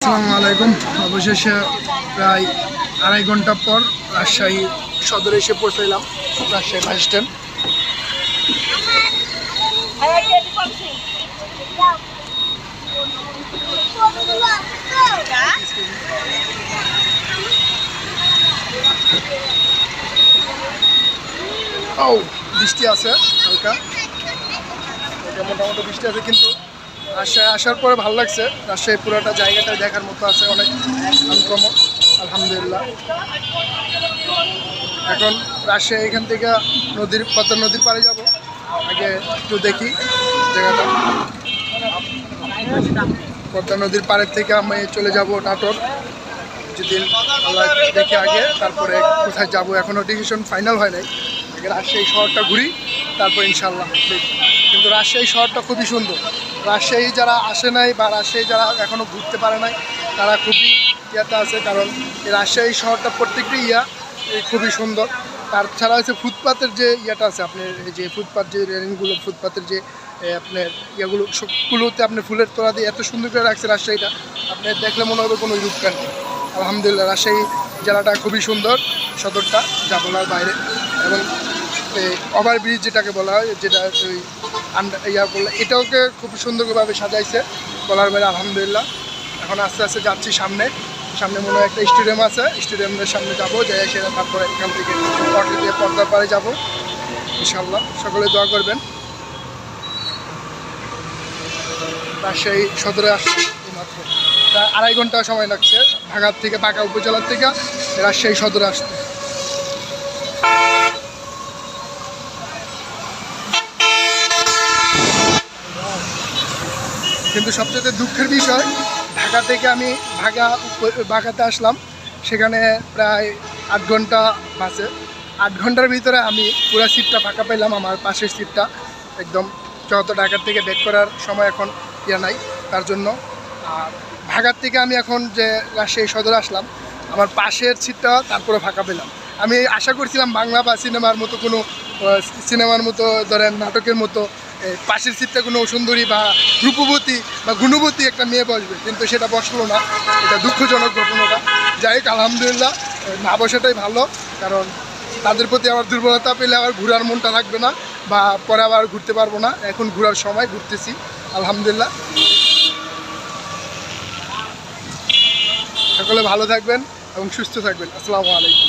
আসসালামু অবশেষে প্রায় আড়াই ঘণ্টা পর রাজশাহী সদরে এসে পৌঁছাইলাম রাজশাহী বাস স্ট্যান্ড। ও, বৃষ্টি আছে হালকা। মোটামুটি বৃষ্টি আছে, কিন্তু রাজশাহী আসার পরে ভালো লাগছে। রাজশাহী পুরোটা জায়গাটা দেখার মতো আছে, অনেক আনকমন, আলহামদুলিল্লাহ। এখন রাজশাহী এখান থেকে নদীর, পদ্মা নদীর পাড়ে যাব। আগে একটু দেখি জায়গাটা। পদ্মা নদীর পাড়ের থেকে আমি চলে যাব নাটোর। যেদিন আল্লাহ দেখে আগে, তারপরে কোথায় যাব এখনও ডিসিশন ফাইনাল হয় নাই। আগে রাজশাহী শহরটা ঘুরি, তারপর ইনশাল্লাহ কিন্তু রাজশাহী শহরটা খুবই সুন্দর। রাজশাহী যারা আসে নাই বা রাজশাহী যারা এখনও ঘুরতে পারে নাই, তারা খুবই ইয়াতে আছে কারণ এই রাজশাহী শহরটা প্রত্যেকটি ইয়া খুবই সুন্দর। তাছাড়া হচ্ছে ফুটপাতের যে ইয়েটা আছে, আপনার এই যে ফুটপাত যে রেলিংগুলো, ফুটপাতের যে আপনার ইয়েগুলো, সবগুলোতে আপনি ফুলের তোলা দিয়ে এত সুন্দর করে রাখছে রাজশাহীটা আপনি দেখলে মনে হবে কোনো রূপকার নেই। আলহামদুলিল্লাহ, রাজশাহী জেলাটা খুবই সুন্দর, সদরটা যা বাইরে। এবং ওভারব্রিজ যেটাকে বলা হয়, যেটা ওই ইয়া বললে এটাওকে খুব সুন্দরভাবে সাজাইছে। বলার বাইরে আলহামদুলিল্লাহ। এখন আস্তে আস্তে যাচ্ছি সামনে। সামনে মনে হয় একটা স্টেডিয়াম আছে। স্টেডিয়ামের সামনে যাব যাই সেটা তারপরে এখান থেকে অটো দিয়ে পর্দার পাড়ে যাব। ইনশাল্লাহ সকলে দোয়া করবেন। রাজশাহী সদরে আসছে এইমাত্র। আড়াই ঘণ্টা সময় লাগছে। ঢাকার থেকে বাঁকা উপজেলার থেকে রাজশাহী সদরে আসতে কিন্তু সবচেয়ে দুঃখের বিষয়, ঢাকা থেকে আমি উপ- বাঁকাতে আসলাম। সেখানে প্রায় আট ঘণ্টা বাসে। আট ঘণ্টার ভিতরে আমি পুরো সিটটা ফাঁকা পেলাম, আমার পাশের সিটটা। একদম যত ঢাকার থেকে ব্যাক করার সময় এখন ইয়ে নাই, তার জন্য। আর ঢাকার থেকে আমি এখন যে রাজশাহী সদর আসলাম, আমার পাশের সিটটা তারপরে ফাঁকা পেলাম। আমি আশা করছিলাম বাংলা বা সিনেমার মতো কোনো সিনেমার মতো, ধরেন নাটকের মতো পাশের সিটটা কোনো সুন্দরী বা রূপবতী বা গুণবতী একটা মেয়ে বসবে, কিন্তু সেটা বসল না। এটা দুঃখজনক ঘটনাটা। যাই হোক, আলহামদুলিল্লাহ না বসাটাই ভালো, কারণ তাদের প্রতি আবার দুর্বলতা পেলে আবার ঘোরার মনটা থাকবে না, বা পরে আবার ঘুরতে পারব না। এখন ঘোরার সময় ঘুরতেছি, আলহামদুলিল্লাহ। সকলে ভালো থাকবেন এবং সুস্থ থাকবেন। আসসালামু আলাইকুম।